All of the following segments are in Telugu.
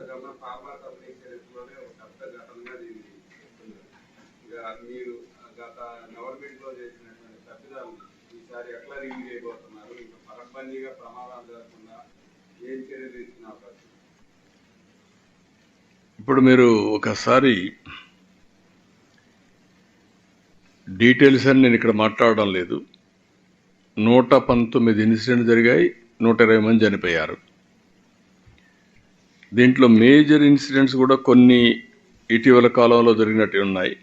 అంతకన్నా కంపెనీ చరిత్రలోనే ఒక పెద్ద ఘటనగా దీన్ని ఇక మీరు గత చేసినటువంటి ఈసారి ఎట్లా రివ్యూ చేయబోతున్నారు? ఇంకా ప్రమాదాలు జరగకుండా ఏం చర్యలు అవకాశం? ఇప్పుడు మీరు ఒకసారి డీటెయిల్స్ అని నేను ఇక్కడ మాట్లాడడం లేదు. నూట పంతొమ్మిది ఇన్సిడెంట్ జరిగాయి నూట ఇరవై మంది చనిపోయారు. దీంట్లో మేజర్ ఇన్సిడెంట్స్ కూడా కొన్ని ఇటీవల కాలంలో జరిగినట్టు ఉన్నాయి.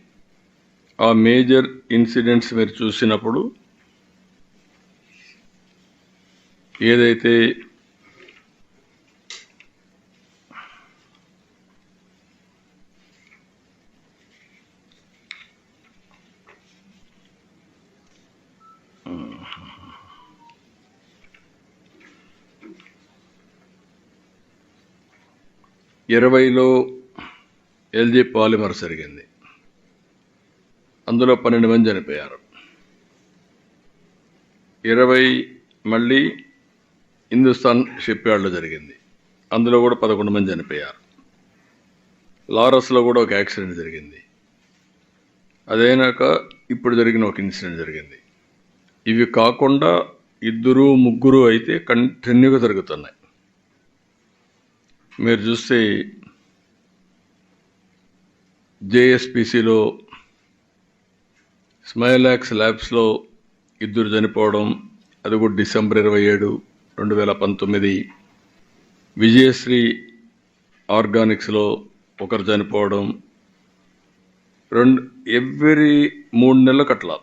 ఆ మేజర్ ఇన్సిడెంట్స్ మీరు చూసినప్పుడు ఏదైతే ఇరవైలో ఎల్జీ పాలిమర్ జరిగింది. అందులో పన్నెండు మంది చనిపోయారు. ఇరవై మళ్ళీ హిందుస్థాన్ షిప్ యార్డ్లో జరిగింది. అందులో కూడా పదకొండు మంది చనిపోయారు. లారస్లో కూడా ఒక యాక్సిడెంట్ జరిగింది. అదైనాక ఇప్పుడు జరిగిన ఒక ఇన్సిడెంట్ జరిగింది. ఇవి కాకుండా ఇద్దరు ముగ్గురు అయితే కంటిన్యూగా జరుగుతున్నాయి. మీరు చూస్తే జేఎస్పిసిలో స్మైలాక్స్ ల్యాబ్స్లో ఇద్దరు చనిపోవడం అది కూడా డిసెంబర్ ఇరవై ఏడు రెండు వేల పంతొమ్మిది. విజయశ్రీ ఆర్గానిక్స్లో ఒకరు చనిపోవడం రెండు ఎవ్రీ మూడు నెలలకు అట్లా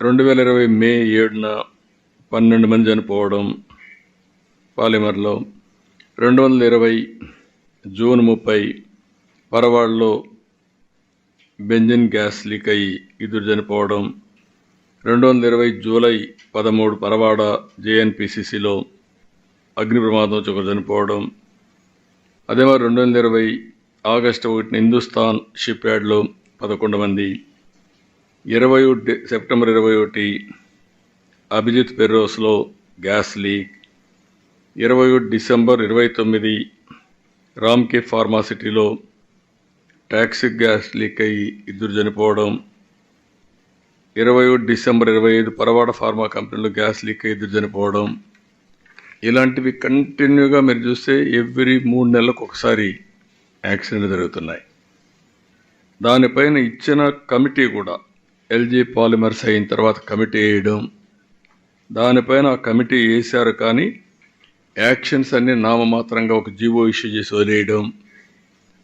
రెండు వేల ఇరవై మే ఏడున పన్నెండు మంది చనిపోవడం పాలిమర్లో రెండు వందల ఇరవై జూన్ ముప్పై పరవాడలో బెంజిన్ గ్యాస్ లీక్ అయ్యి ఇద్దరు చనిపోవడం రెండు వందల ఇరవై జూలై పదమూడు పరవాడ జేఎన్పిసిసిలో అగ్ని ప్రమాదం వచ్చి ఒకరు చనిపోవడం అదే మరి రెండు వందల ఇరవై ఆగస్టు ఒకటిన హిందుస్థాన్ షిప్ యార్డ్లో పదకొండు మంది ఇరవై ఒకటి సెప్టెంబర్ ఇరవై ఒకటి అభిజిత్ పెర్రోస్లో గ్యాస్ లీక్ ఇరవై ఒకటి డిసెంబర్ ఇరవై తొమ్మిది రామ్కే ఫార్మాసిటీలో టాక్సిక్ గ్యాస్ లీక్ అయ్యి ఇద్దరు చనిపోవడం. ఇరవై ఒకటి డిసెంబర్ ఇరవై ఐదు పరవాడ ఫార్మా కంపెనీలో గ్యాస్ లీక్ అయ్యి ఇద్దరు చనిపోవడం. ఇలాంటివి కంటిన్యూగా మీరు చూస్తే ఎవ్రీ మూడు నెలలకు ఒకసారి యాక్సిడెంట్ జరుగుతున్నాయి. దానిపైన ఇచ్చిన కమిటీ కూడా ఎల్జీ పాలిమర్స్ అయిన తర్వాత కమిటీ వేయడం. దానిపైన ఆ కమిటీ వేశారు కానీ యాక్షన్స్ అన్నీ నామమాత్రంగా ఒక జీవో ఇష్యూ చేసి వదిలేయడం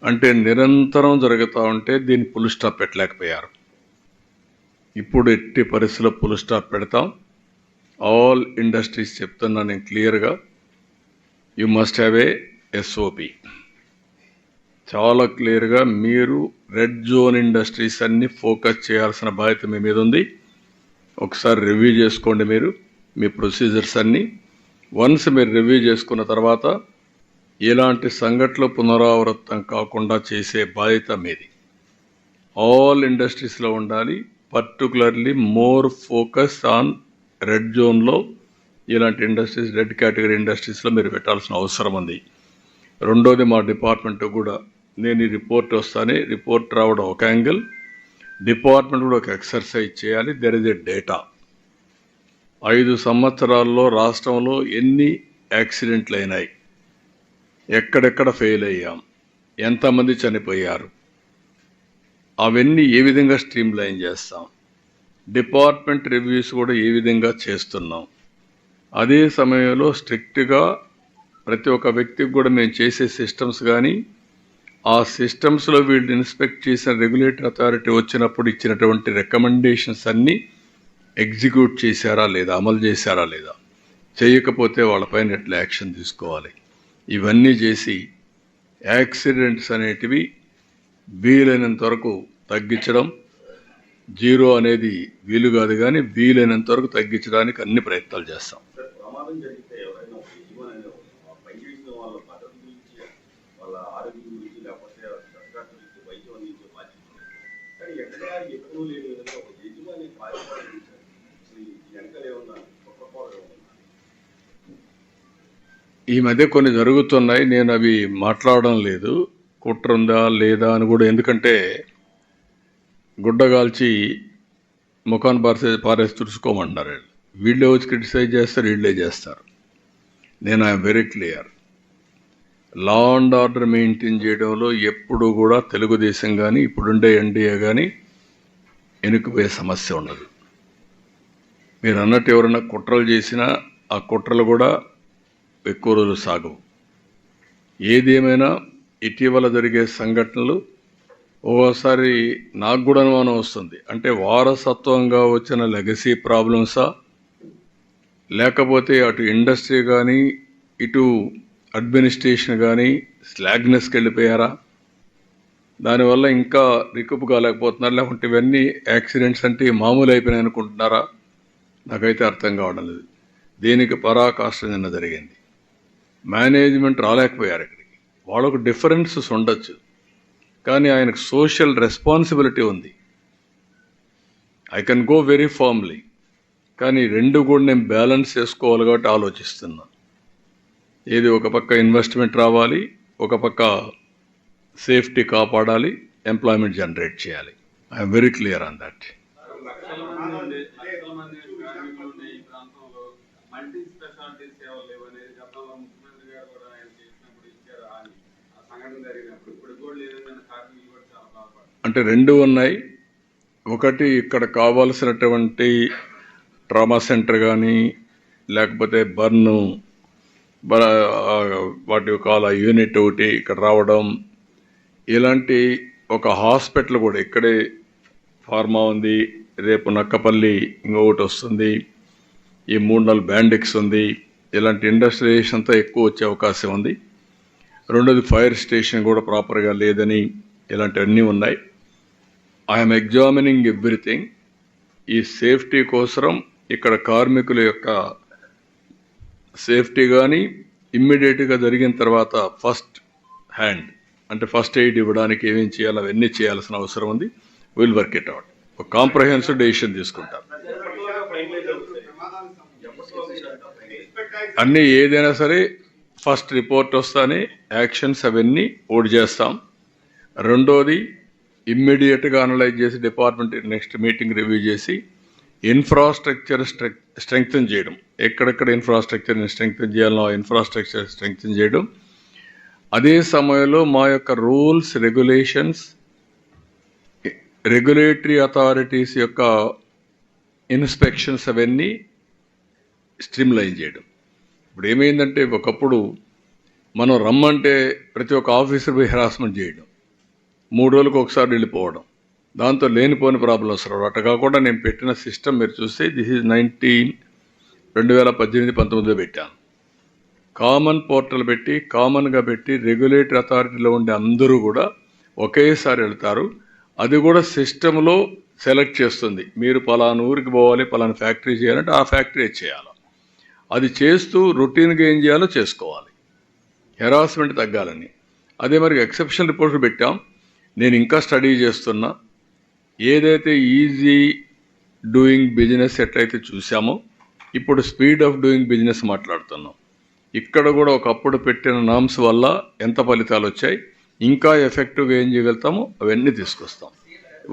అంటే నిరంతరం జరుగుతూ ఉంటే దీన్ని పుల్ స్టాప్ పెట్టలేకపోయారు. ఇప్పుడు ఎట్టి పరిస్థితుల్లో పుల్ స్టాప్ పెడతాం. ఆల్ ఇండస్ట్రీస్ చెప్తున్నా నేను క్లియర్గా. You must have a SOP చాలా క్లియర్గా మీరు రెడ్ జోన్ ఇండస్ట్రీస్ అన్ని ఫోకస్ చేయాల్సిన బాధ్యత మీ మీద ఉంది. ఒకసారి రివ్యూ చేసుకోండి మీరు మీ ప్రొసీజర్స్ అన్నీ. వన్స్ మీరు రివ్యూ చేసుకున్న తర్వాత ఇలాంటి సంఘటనలు పునరావృతం కాకుండా చేసే బాధ్యత మీది. ఆల్ ఇండస్ట్రీస్లో ఉండాలి particularly more focus on red జోన్లో ఇలాంటి ఇండస్ట్రీస్ రెడ్ కేటగిరీ ఇండస్ట్రీస్లో మీరు పెట్టాల్సిన అవసరం ఉంది. రెండోది మా డిపార్ట్మెంట్ కూడా నేను ఈ రిపోర్ట్ వస్తానే రిపోర్ట్ రావడం ఒక యాంగిల్ డిపార్ట్మెంట్ కూడా ఒక ఎక్సర్సైజ్ చేయాలి. దెర్ ఇస్ ఎ డేటా ఐదు సంవత్సరాల్లో రాష్ట్రంలో ఎన్ని యాక్సిడెంట్లు అయినాయి ఎక్కడెక్కడ ఫెయిల్ అయ్యాం ఎంతమంది చనిపోయారు? అవన్నీ ఏ విధంగా స్ట్రీమ్ లైన్ చేస్తాం? డిపార్ట్మెంట్ రివ్యూస్ కూడా ఏ విధంగా చేస్తున్నాం? అదే సమయంలో స్ట్రిక్ట్గా ప్రతి ఒక్క వ్యక్తికి కూడా మేము చేసే సిస్టమ్స్ కానీ ఆ సిస్టమ్స్లో వీళ్ళు ఇన్స్పెక్ట్ చేసిన రెగ్యులేటరీ అథారిటీ వచ్చినప్పుడు ఇచ్చినటువంటి రికమెండేషన్స్ అన్నీ ఎగ్జిక్యూట్ చేశారా లేదా అమలు చేశారా లేదా? చేయకపోతే వాళ్ళపైన ఎట్లా యాక్షన్ తీసుకోవాలి? ఇవన్నీ చేసి యాక్సిడెంట్స్ అనేటివి వీలైనంత వరకు తగ్గించడం జీరో అనేది వీలు కాదు కానీ వీలైనంత వరకు తగ్గించడానికి అన్ని ప్రయత్నాలు చేస్తాం. ఈ మధ్య కొన్ని జరుగుతున్నాయి నేను అవి మాట్లాడడం లేదు. కుట్ర ఉందా లేదా అని కూడా ఎందుకంటే గుడ్డగాల్చి ముఖాన్ని పారేసి పారేసి తుడుచుకోమంటున్నారు వీళ్ళు. వీళ్ళే వచ్చి క్రిటిసైజ్ చేస్తారు వీళ్ళే చేస్తారు. నేను I'm very clear. Law and order maintain చేయడంలో ఎప్పుడు కూడా తెలుగుదేశం కానీ ఇప్పుడుండే ఎన్డీఏ కానీ వెనుకపోయే సమస్య ఉండదు. మీరు అన్నట్టు ఎవరైనా కుట్రలు చేసినా ఆ కుట్రలు కూడా ఎక్కువ రోజులు సాగవు. ఏదేమైనా ఇటీవల జరిగే సంఘటనలు ఒక్కోసారి నాకు కూడా అనుమానం వస్తుంది. అంటే వారసత్వంగా వచ్చిన లెగసీ ప్రాబ్లమ్సా? లేకపోతే అటు ఇండస్ట్రీ కానీ ఇటు అడ్మినిస్ట్రేషన్ కానీ స్లాగ్నెస్కి వెళ్ళిపోయారా? దానివల్ల ఇంకా రికప్ కాలేకపోతున్నారు. లేకుంటే ఇవన్నీ యాక్సిడెంట్స్ అంటే మామూలు అయిపోయినాయి అనుకుంటున్నారా నాకైతే అర్థం కావడం లేదు. దీనికి పరాకాష్ట నిన్న జరిగింది. మేనేజ్మెంట్ రాలేకపోయారు ఇక్కడికి. వాళ్ళకు డిఫరెన్సెస్ ఉండొచ్చు. కానీ ఆయనకు సోషల్ రెస్పాన్సిబిలిటీ ఉంది. I can go very formally కానీ రెండు కూడా నేను బ్యాలెన్స్ చేసుకోవాలి కాబట్టి ఆలోచిస్తున్నా. ఏది ఒక పక్క ఇన్వెస్ట్మెంట్ రావాలి ఒక పక్క సేఫ్టీ కాపాడాలి ఎంప్లాయ్మెంట్ జనరేట్ చేయాలి. I'm very clear on that లక్షల మంది ఉండే లక్షల మంది కార్మికులు ఉండే ఈ ప్రాంతంలో మల్టీ స్పెషాలిటీ సేవలు లేవనేది గతంలో ముఖ్యమంత్రి గారు కూడా ఆయన చేసినప్పుడు ఇచ్చారు హామీ ఆ సంఘటన జరిగినప్పుడు ఇప్పుడు కూడా లేదని కార్మికులు కూడా చాలా బాధపడతారు అంటే రెండు ఉన్నాయి. ఒకటి ఇక్కడ కావాల్సినటువంటి ట్రామా సెంటర్ కానీ లేకపోతే బర్న్ వాటి కాల యూనిట్ ఒకటి ఇక్కడ రావడం. ఇలాంటి ఒక హాస్పిటల్ కూడా ఇక్కడే ఫార్మా ఉంది. రేపు నక్కపల్లి ఇంకొకటి వస్తుంది. ఈ మూడు నాలుగు బ్యాండిక్స్ ఉంది. ఇలాంటి ఇండస్ట్రియలైజేషన్ అంతా ఎక్కువ వచ్చే అవకాశం ఉంది. రెండోది ఫైర్ స్టేషన్ కూడా ప్రాపర్గా లేదని ఇలాంటివన్నీ ఉన్నాయి. ఐఎమ్ ఎగ్జామినింగ్ ఎవ్రీథింగ్ ఈ సేఫ్టీ కోసం ఇక్కడ కార్మికుల యొక్క సేఫ్టీ కానీ ఇమ్మీడియట్గా జరిగిన తర్వాత ఫస్ట్ హ్యాండ్ అంటే ఫస్ట్ ఎయిడ్ ఇవ్వడానికి ఏమేం చేయాలో అవన్నీ చేయాల్సిన అవసరం ఉంది. విల్ వర్క్ ఇట్ అవుట్ ఒక కాంప్రహెన్సివ్ డెసిషన్ తీసుకుంటాం. అన్నీ ఏదైనా సరే ఫస్ట్ రిపోర్ట్ వస్తానే యాక్షన్స్ అవన్నీ ఓడి చేస్తాం. రెండోది ఇమ్మీడియట్గా అనలైజ్ చేసి డిపార్ట్మెంట్ నెక్స్ట్ మీటింగ్ రివ్యూ చేసి ఇన్ఫ్రాస్ట్రక్చర్ స్ట్రెంగ్తన్ చేయడం. ఎక్కడెక్కడ ఇన్ఫ్రాస్ట్రక్చర్ని స్ట్రెంగ్తన్ చేయాలో ఇన్ఫ్రాస్ట్రక్చర్ స్ట్రెంగ్తన్ చేయడం. అదే సమయంలో మా యొక్క రూల్స్ రెగ్యులేషన్స్ రెగ్యులేటరీ అథారిటీస్ యొక్క ఇన్స్పెక్షన్స్ అవన్నీ స్ట్రీమ్లైన్ చేయడం. ఇప్పుడు ఏమైందంటే ఒకప్పుడు మనం రమ్మంటే ప్రతి ఒక్క ఆఫీసర్ పోయి హెరాస్మెంట్ చేయడం. మూడు రోజులకు ఒకసారి వెళ్ళిపోవడం. దాంతో లేనిపోని ప్రాబ్లమ్స్ రావడం అట్ట కాకుండా నేను పెట్టిన సిస్టమ్ మీరు చూస్తే దిస్ ఈజ్ నైన్టీన్ రెండు వేల పద్దెనిమిది పంతొమ్మిదిలో పెట్టాను. కామన్ పోర్టల్ పెట్టి కామన్గా పెట్టి రెగ్యులేటరీ అథారిటీలో ఉండే అందరూ కూడా ఒకేసారి వెళ్తారు. అది కూడా సిస్టంలో సెలెక్ట్ చేస్తుంది. మీరు పలానా ఊరికి పోవాలి పలానా ఫ్యాక్టరీ చేయాలంటే ఆ ఫ్యాక్టరీ చేయాలి. అది చేస్తూ రొటీన్గా ఏం చేయాలో చేసుకోవాలి. హెరాస్మెంట్ తగ్గాలని. అదే మరి ఎక్సెప్షన్ రిపోర్ట్లు పెట్టాం. నేను ఇంకా స్టడీ చేస్తున్నా. ఏదైతే ఈజీ డూయింగ్ బిజినెస్ ఎట్లయితే చూసామో ఇప్పుడు స్పీడ్ ఆఫ్ డూయింగ్ బిజినెస్ మాట్లాడుతున్నాం. ఇక్కడ కూడా ఒకప్పుడు పెట్టిన నామ్స్ వల్ల ఎంత ఫలితాలు వచ్చాయి ఇంకా ఎఫెక్టివ్గా ఏం చేయగలుగుతామో అవన్నీ తీసుకొస్తాం.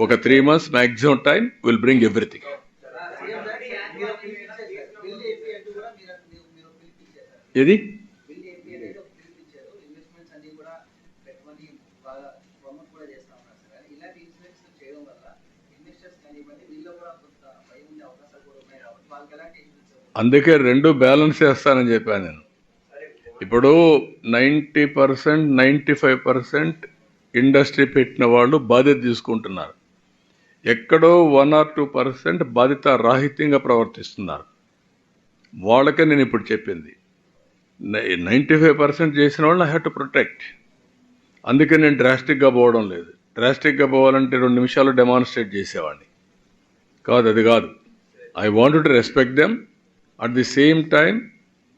ఒక three months maximum time will bring everything. ఏది ఏపీ అంటూ కూడా మీరు మీరు మీరు పిలిపించారు ఇది బిల్ ఏపీ అనేది ఒక పిలిపించారు ఇన్వెస్ట్మెంట్స్ అన్ని కూడా పెట్టమని బాగా ప్రమోట్ కూడా చేస్తా ఉన్నారు సార్. ఇలాంటి ఇన్వెస్ట్మెంట్స్ చేయడం వల్ల ఇన్వెస్టర్స్ కానివ్వండి వీళ్ళు కూడా కొంత భయం ఉండే అవకాశాలు కూడా ఉన్నాయి కాబట్టి వాళ్ళకి ఎలాంటి ఇన్వెస్ట్మెంట్స్ అందుకే రెండు బ్యాలెన్స్ చేస్తానని చెప్పాను నేను. ఇప్పుడు ninety percent ninety five percent industry పెట్టిన వాళ్ళు బాధ్యత తీసుకుంటున్నారు. ఎక్కడో వన్ ఆర్ టూ పర్సెంట్ బాధ్యత రాహిత్యంగా ప్రవర్తిస్తున్నారు. వాళ్ళకే నేను ఇప్పుడు చెప్పింది. నైంటీ ఫైవ్ పర్సెంట్ చేసిన వాళ్ళని ఐ హ్యావ్ టు ప్రొటెక్ట్ అందుకే నేను డ్రాస్టిక్గా పోవడం లేదు. డ్రాస్టిక్గా పోవాలంటే రెండు నిమిషాలు డెమాన్స్ట్రేట్ చేసేవాడిని. కాదు అది కాదు. I want to respect them at the same time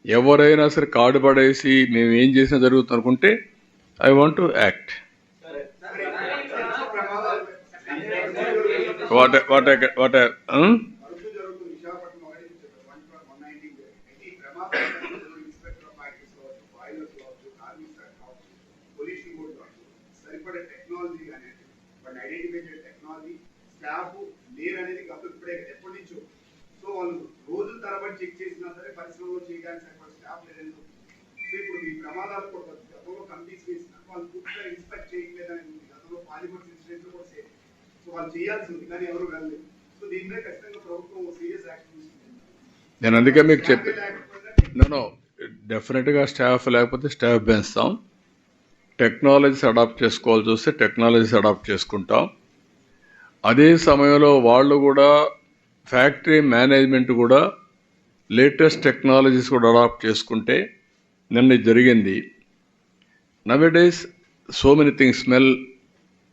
ఎవరైనా సరే కార్డు పడేసి మేము ఏం చేసినా జరుగుతుంది అనుకుంటే I want to act what what what అరుదు జరుగుతుంది విశాఖపట్నం ఒకటి వన్ వన్ నైన్టీ ఈ ప్రమాదం ఇన్స్పెక్టర్ ఆఫ్ యాక్టివ్స్ కావచ్చు ఐడెంటిఫై చేయడం స్టాఫ్ లేరు అనేది గత ఇప్పుడే ఎప్పటి నుంచో. సో వాళ్ళు రోజుల తరబడి చెక్ చేసినా సరే పరిశ్రమలో చేయడానికి సరిపడ స్టాఫ్ లేదు సో ఇప్పుడు ఈ ప్రమాదాలు కూడా గతంలో కమిటీస్ వేసిన వాళ్ళు పూర్తిగా ఇన్స్పెక్ట్ చేయట్లేదని ఉంది. గతంలో పాలిమర్స్ ఇన్సిడెంట్ కూడా సేమ్ సో వాళ్ళు చేయాల్సి ఉంది కానీ ఎవరు వెళ్ళలేదు. సో దీని మీద ఖచ్చితంగా ప్రభుత్వం సీరియస్ యాక్షన్ నేను అందుకే మీకు చెప్పి స్టాఫ్ లేకపోయినా నో డెఫినెట్గా స్టాఫ్ లేకపోతే స్టాఫ్ పెంచుతాం. టెక్నాలజీస్ అడాప్ట్ చేసుకోవాల్సి వస్తే టెక్నాలజీస్ అడాప్ట్ చేసుకుంటాం. అదే సమయంలో వాళ్ళు కూడా ఫ్యాక్టరీ మేనేజ్మెంట్ కూడా లేటెస్ట్ టెక్నాలజీస్ కూడా అడాప్ట్ చేసుకుంటే నిన్న జరిగింది. Nowadays so many things smell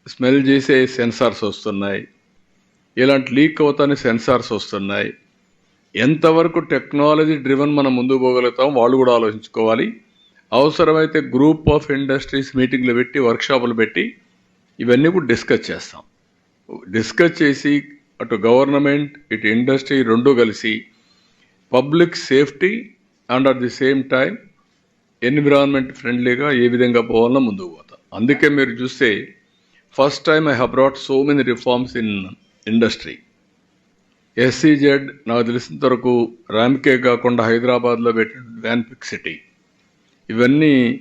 smell చేసే సెన్సార్స్ వస్తున్నాయి. ఇలాంటి లీక్ అవుతానే సెన్సార్స్ వస్తున్నాయి. ఎంతవరకు టెక్నాలజీ డ్రివన్ మనం ముందుకు పోగలుగుతాం వాళ్ళు కూడా ఆలోచించుకోవాలి. అవసరమైతే గ్రూప్ ఆఫ్ ఇండస్ట్రీస్ మీటింగ్లు పెట్టి వర్క్షాపులు పెట్టి ఇవన్నీ కూడా డిస్కస్ చేస్తాం. డిస్కస్ చేసి అటు గవర్నమెంట్ ఇటు ఇండస్ట్రీ రెండు కలిసి public safety and at the same time environment ఫ్రెండ్లీగా ఏ విధంగా పోవాలన్నా ముందుకు పోతాం. అందుకే మీరు చూస్తే first time I have so many reforms in industry. SEZ నాకు తెలిసినంత వరకు ర్యాంకే కాకుండా హైదరాబాద్లో పెట్టిన వ్యాన్పిక్ సిటీ. ఇవన్నీ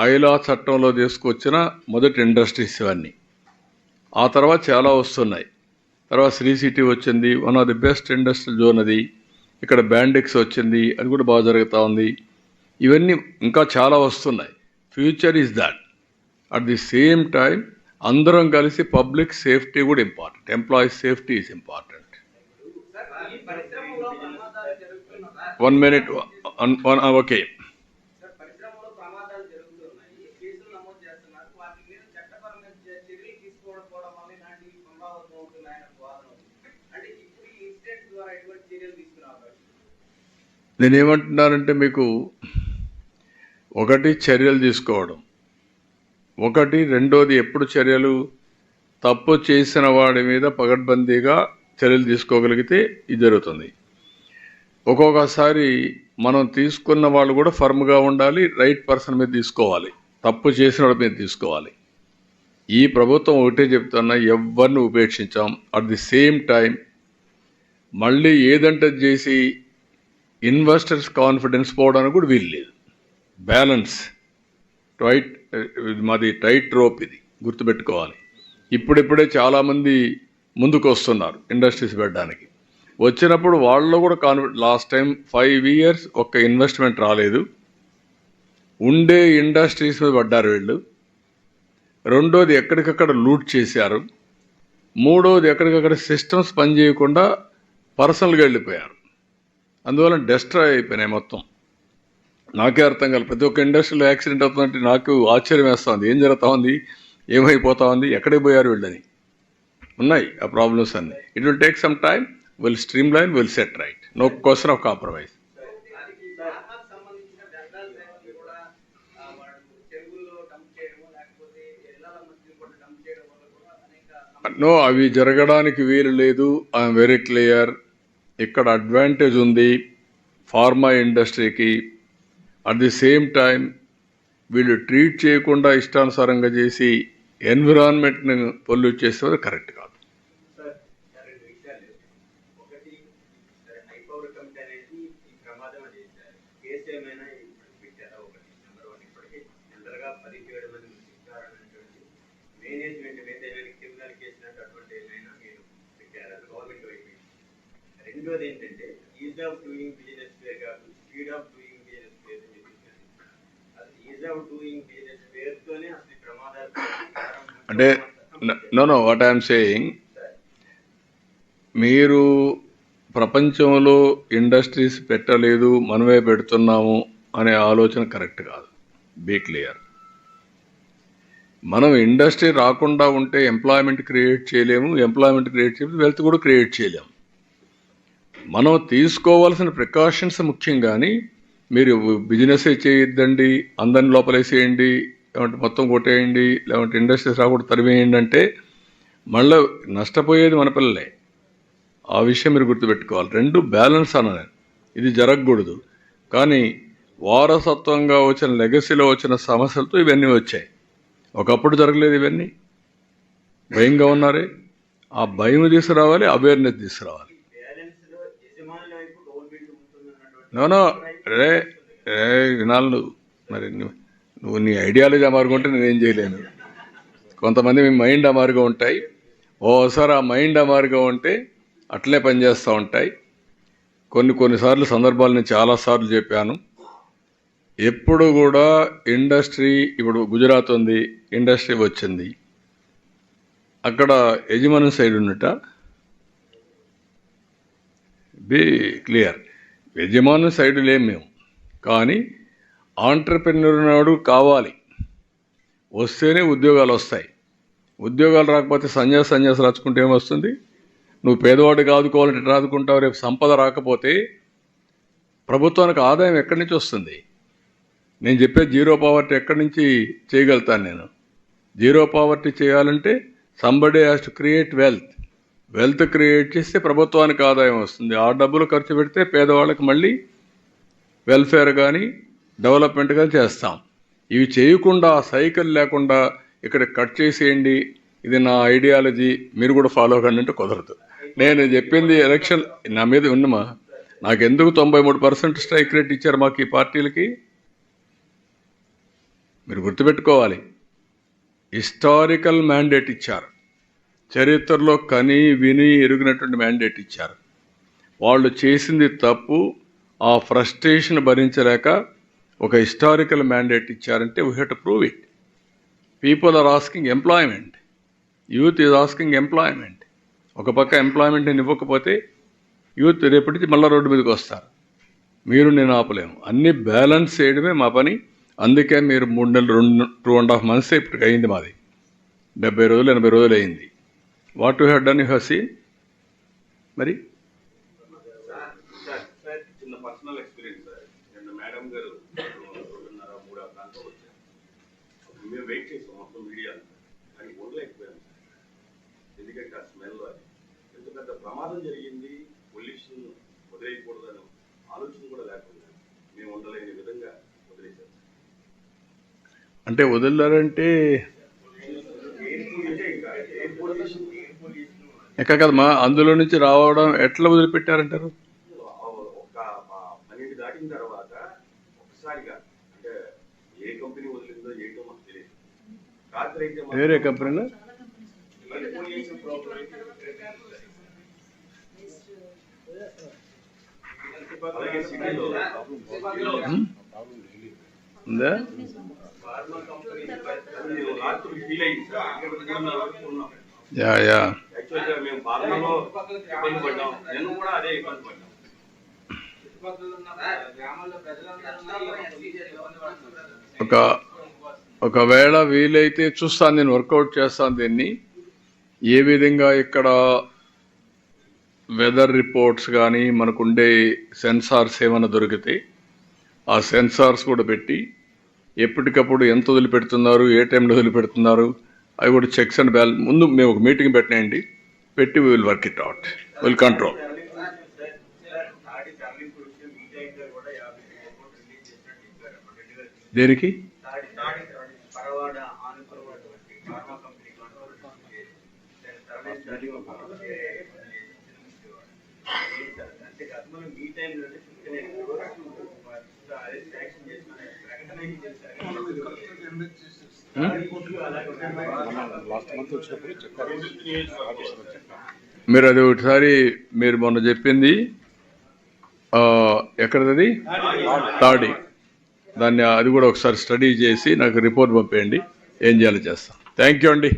ఐలా చట్టంలో తీసుకొచ్చిన మొదటి ఇండస్ట్రీస్ ఇవన్నీ. ఆ తర్వాత చాలా వస్తున్నాయి. తర్వాత శ్రీ సిటీ వచ్చింది. One of the best industrial zone అది. ఇక్కడ బ్యాండిక్స్ వచ్చింది. అది కూడా బాగా జరుగుతూ ఉంది. ఇవన్నీ ఇంకా చాలా వస్తున్నాయి. Future is that at the same time అందరం కలిసి పబ్లిక్ సేఫ్టీ కూడా important employees safety is important one minute one minute one okay sir పరిశ్రమలో ప్రమాదాలు జరుగుతున్నాయి కేసులు నమోదు చేస్తున్నారు వాటి మీద చట్టపరమైన చ- చర్యలు తీసుకోవడం వల్ల ఇలాంటివి పునరావృతం అవుతున్నాయన్న వాదన ఉంది. అంటే ఇప్పుడు ఈ ఇన్సిడెంట్ ద్వారా ఎటువంటి చర్యలు తీసుకురావాలి నేనేమంటున్నానంటే మీకు ఒకటి చర్యలు తీసుకోవడం. ఒకటి రెండోది ఎప్పుడు చర్యలు? తప్పు చేసిన వాడి మీద పగడ్బందీగా చర్యలు తీసుకోగలిగితే ఇది జరుగుతుంది. ఒక్కొక్కసారి మనం తీసుకున్న వాళ్ళు కూడా ఫర్మ్గా ఉండాలి రైట్ పర్సన్ మీద తీసుకోవాలి తప్పు చేసిన వాడి మీద తీసుకోవాలి. ఈ ప్రభుత్వం ఒకటే చెప్తున్నా ఎవరిని ఉపేక్షించాం. అట్ ది సేమ్ టైం మళ్ళీ ఏదంటే చేసి ఇన్వెస్టర్స్ కాన్ఫిడెన్స్ పోవడానికి కూడా వీలు లేదు. బ్యాలెన్స్ టైట్ మాది టైట్ రోప్ ఇది గుర్తుపెట్టుకోవాలి. ఇప్పుడిప్పుడే చాలామంది ముందుకు వస్తున్నారు ఇండస్ట్రీస్ పెట్టడానికి. వచ్చినప్పుడు వాళ్ళు కూడా confident last time five years ఒక్క ఇన్వెస్ట్మెంట్ రాలేదు. ఉండే ఇండస్ట్రీస్ మీద పడ్డారు వీళ్ళు. రెండోది ఎక్కడికక్కడ లూట్ చేశారు. మూడోది ఎక్కడికక్కడ సిస్టమ్స్ పనిచేయకుండా పర్సనల్గా వెళ్ళిపోయారు. అందువల్ల డెస్ట్రాయ్ అయిపోయినాయి మొత్తం. నాకే అర్థం కాదు ప్రతి ఒక్క ఇండస్ట్రీలో యాక్సిడెంట్ అవుతుందంటే నాకు ఆశ్చర్యం వేస్తూ ఉంది ఏం జరుగుతూ ఉంది? ఏమైపోతా ఉంది? ఎక్కడికి పోయారు వీళ్ళని? ఉన్నాయి ఆ ప్రాబ్లమ్స్ అన్ని. It will take some time will streamline will set right no question of compromise no అవి జరగడానికి వీలు లేదు. ఐఎమ్ వెరీ క్లియర్ ఇక్కడ అడ్వాంటేజ్ ఉంది ఫార్మా ఇండస్ట్రీకి అట్ ది సేమ్ టైం వీళ్ళు ట్రీట్ చేయకుండా ఇష్టానుసారంగా చేసి ఎన్విరాన్మెంట్ని పొల్యూట్ చేసేవారు కరెక్ట్ కాదు సార్ రెండు విషయాలు ఒకటి సరే హై పవర్ కమిటీ అనేది ఈ ప్రమాదం అనేది సార్ కేసు ఏమైనా ఇప్పుడు పెట్టారా ఒకటి నెంబర్ వన్ ఇప్పటికీ జనరల్గా పదిహేడు మంది మృతికారమైనటువంటి మేనేజ్మెంట్ మీద ఏమైనా క్రిమినల్ కేసులు అటువంటి ఏమైనా మీరు పెట్టారా గవర్నమెంట్ వైపు రెండోది ఏంటంటే ఈజ్ ఆఫ్ డూయింగ్ బిజినెస్ పేరు కాదు స్పీడ్ ఆఫ్ డూయింగ్ బిజినెస్ పేరు అని చెప్పేసి అది ఈజ్ ఆఫ్ డూయింగ్ బిజినెస్ పేరుతోనే అసలు ప్రమాదాలు అంటే no no what I'm saying మీరు ప్రపంచంలో ఇండస్ట్రీస్ పెట్టలేదు మనమే పెడుతున్నాము అనే ఆలోచన కరెక్ట్ కాదు. బీ క్లియర్ మనం ఇండస్ట్రీ రాకుండా ఉంటే ఎంప్లాయ్మెంట్ క్రియేట్ చేయలేము ఎంప్లాయ్మెంట్ క్రియేట్ చేయలేము వెల్త్ కూడా క్రియేట్ చేయలేము. మనం తీసుకోవాల్సిన ప్రికాషన్స్ ముఖ్యం కానీ మీరు బిజినెస్ చేయొద్దండి అందరిని లోపలేసేయండి లేదంటే మొత్తం కొట్టేయండి లేదంటే ఇండస్ట్రీస్ రాకూడదు తరివేయండి అంటే మళ్ళీ నష్టపోయేది మన పిల్లలే. ఆ విషయం మీరు గుర్తుపెట్టుకోవాలి. రెండు బ్యాలెన్స్ అన్నాను ఇది జరగకూడదు. కానీ వారసత్వంగా వచ్చిన లెగసీలో వచ్చిన సమస్యలతో ఇవన్నీ వచ్చాయి. ఒకప్పుడు జరగలేదు ఇవన్నీ. భయంగా ఉన్నారే. ఆ భయం తీసుకురావాలి అవేర్నెస్ తీసుకురావాలి బ్యాలెన్స్లో యజమానుల వైపు గవర్నమెంట్ ఉంటుందన్నటువంటి నోనో రే రే వినాలి నువ్వు. మరి నువ్వు నువ్వు నీ ఐడియాలజీ అమారుగా నేనేం చేయలేను. కొంతమంది మీ మైండ్ అమారుగా ఉంటాయి. ఓసారి ఆ మైండ్ అమారుగా ఉంటే అట్లే పనిచేస్తూ ఉంటాయి. కొన్ని కొన్నిసార్లు సందర్భాలు నేను చాలాసార్లు చెప్పాను. ఎప్పుడు కూడా ఇండస్ట్రీ ఇప్పుడు గుజరాత్ ఉంది ఇండస్ట్రీ వచ్చింది. అక్కడ యజమాని సైడ్ ఉన్నట. Be clear. యజమాను సైడు లేం మేము. కానీ ఆంటర్ప్రెన్యూర్ నాడు కావాలి. వస్తేనే ఉద్యోగాలు వస్తాయి. ఉద్యోగాలు రాకపోతే సన్యాస సన్యాసం రాచుకుంటే ఏమొస్తుంది నువ్వు పేదవాడు కాదుకోవాలంటే రాదుకుంటావు రేపు సంపద రాకపోతే ప్రభుత్వానికి ఆదాయం ఎక్కడి నుంచి వస్తుంది? నేను చెప్పే జీరో పావర్టీ ఎక్కడి నుంచి చేయగలుగుతాను నేను? జీరో పావర్టీ చేయాలంటే somebody has to create wealth. Wealth create చేస్తే ప్రభుత్వానికి ఆదాయం వస్తుంది. ఆ డబ్బులు ఖర్చు పెడితే పేదవాళ్ళకి మళ్ళీ వెల్ఫేర్ కానీ డెవలప్మెంట్ కానీ చేస్తాం. ఇవి చేయకుండా సైకిల్ లేకుండా ఇక్కడ కట్ చేసేయండి. ఇది నా ఐడియాలజీ. మీరు కూడా ఫాలో కండి అంటే కుదరదు. నేను చెప్పింది ఎలక్షన్ నా మీద ఉన్నమా? నాకు ఎందుకు తొంభై మూడు పర్సెంట్ స్ట్రైక్ రేట్ ఇచ్చారు మాకు ఈ పార్టీలకి? మీరు గుర్తుపెట్టుకోవాలి. హిస్టారికల్ మ్యాండేట్ ఇచ్చారు. చరిత్రలో కని విని ఎరిగినటువంటి మ్యాండేట్ ఇచ్చారు. వాళ్ళు చేసింది తప్పు ఆ ఫ్రస్ట్రేషన్ భరించలేక ఒక హిస్టారికల్ మ్యాండేట్ ఇచ్చారంటే we have to prove it people are asking employment youth is asking employment ఒక పక్క ఎంప్లాయ్మెంట్ ఇవ్వకపోతే యూత్ రేపటికి మళ్ళీ రోడ్డు మీదకి వస్తారు. మీరు నేను ఆపలేము. అన్ని బ్యాలెన్స్ చేయడమే మా పని. అందుకే మీరు మూడు నెలలు రెండు టూ అండ్ హాఫ్ మంత్స్ ఇప్పటికి అయింది మాది. డెబ్బై రోజులు ఎనభై రోజులు అయింది. What you have done you have seen మరి మేము వెయిట్ చేసాం మొత్తం మీడియా కానీ ఉండలేకపోయాం ఎందుకంటే ఆ స్మెల్ అది. పెద్ద ప్రమాదం జరిగింది పొల్యూషన్ వదిలేయకూడదని ఆలోచన కూడా లేకుండా మేము ఉండలేని విధంగా వదిలేశాం అంటే వదిలారంటే ఎయిర్ పొల్యూషన్ ఎక్కడ కదమ్మా అందులో నుంచి రావడం ఎట్లా వదిలిపెట్టారంటారు? ఒక దాటిన తర్వాత ఒకసారిగా అంటే ఏ కంపెనీ వదిలిందో ఏంటో మాకు తెలియదు రాత్రి అయితే వేరే కంపెనీలో అలాగే సిటీలో ఉందా? రాత్రి ఫీల్ అయింది యా యా. ఒక ఒకవేళ వీలైతే చూస్తాను నేను వర్కౌట్ చేస్తాను దీన్ని. ఏ విధంగా ఇక్కడ వెదర్ రిపోర్ట్స్ కానీ మనకుండే సెన్సార్స్ ఏమైనా దొరికితే ఆ సెన్సార్స్ కూడా పెట్టి ఎప్పటికప్పుడు ఎంత వదిలిపెడుతున్నారు ఏ టైంలో వదిలిపెడుతున్నారు I would checks and balance ముందు మేము ఒక మీటింగ్ పెట్టినాయండి. పెట్టి will work it out will control దేనికి? ప్రకటన Hmm? మీరు అది ఒకసారి మీరు మొన్న చెప్పింది ఎక్కడది తాడి. దాన్ని అది కూడా ఒకసారి స్టడీ చేసి నాకు రిపోర్ట్ పంపేయండి. ఏం చేయాలో చేస్తాం. థ్యాంక్ యూ అండి.